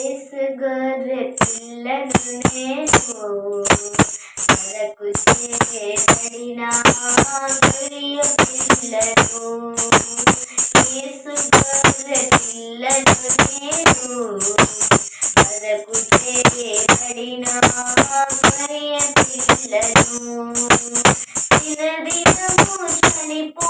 యేసు గొర్రె పిల్లను నేను మనకు చేయబడిన గొర్రె పిల్లను యేసు గొర్రె పిల్లను నేను మనకు చేయబడిన గొర్రె పిల్లను దినదినము చనిపోవుచున్నాను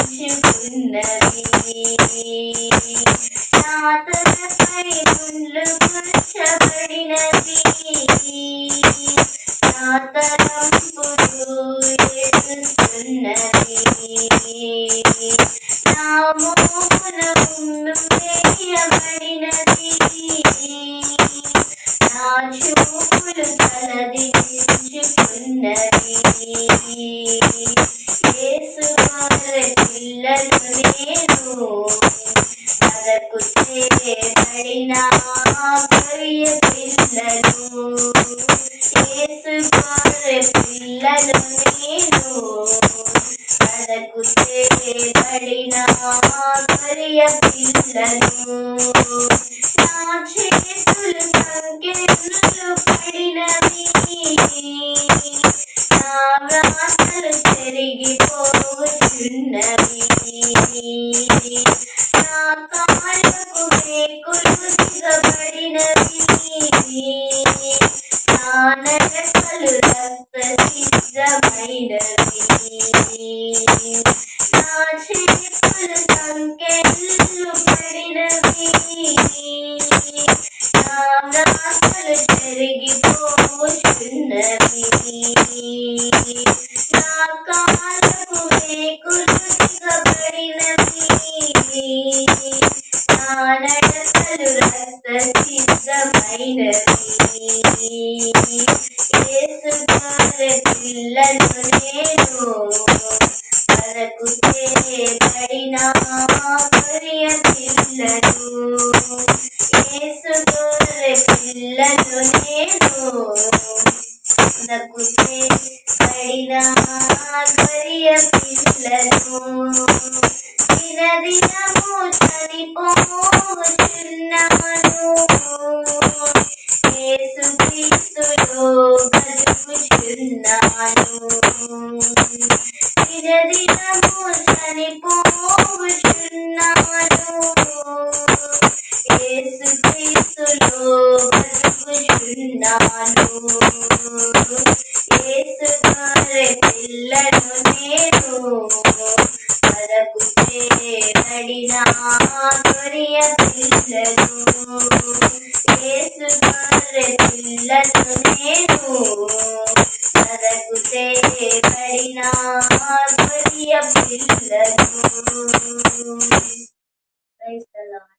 బ్రతుకుచున్నాను యేసు నా తలపై పండ్లు గుచ్చబడినవి చూపులు నా తలపై నా తలంపులు నా చూపులు తలదించుకున్నవి యేసు నేను అరకు చేయబడిన గొర్రె పిల్లను యేసు నేను అరకు చేయబడిన గొర్రె పిల్లను నా చేత సంకెళ్ళు పడినవి నాగాలు వ్రాతలు నా కాళ్ళకు మేకులు దిగబడినవి నా నడకలు రక్త సిద్ధమైనవి నా చేతులు సంకెళ్ళు పడినవి నా వ్రాతలు చెరిగిపోవచ్చున్నవి నా కాలము మేకులు దిగబడినవి నా నడకలు రక్త సిద్ధమైనవి యేసు పిల్లలు నేను అరకు చేయబడిన గొర్రె పిల్లను పిల్లను నేను అరకు చేయబడిన గొర్రె పిల్లను దినదినము చనిపోతున్నాను యేసు క్రీస్తులో బ్రతుకుచున్నాను. దినదినము చనిపోతున్నాను పిల్లను యేసు గొర్రె పిల్లను నేను అరకు చేయబడిన గొర్రె పిల్లను Praise the Lord.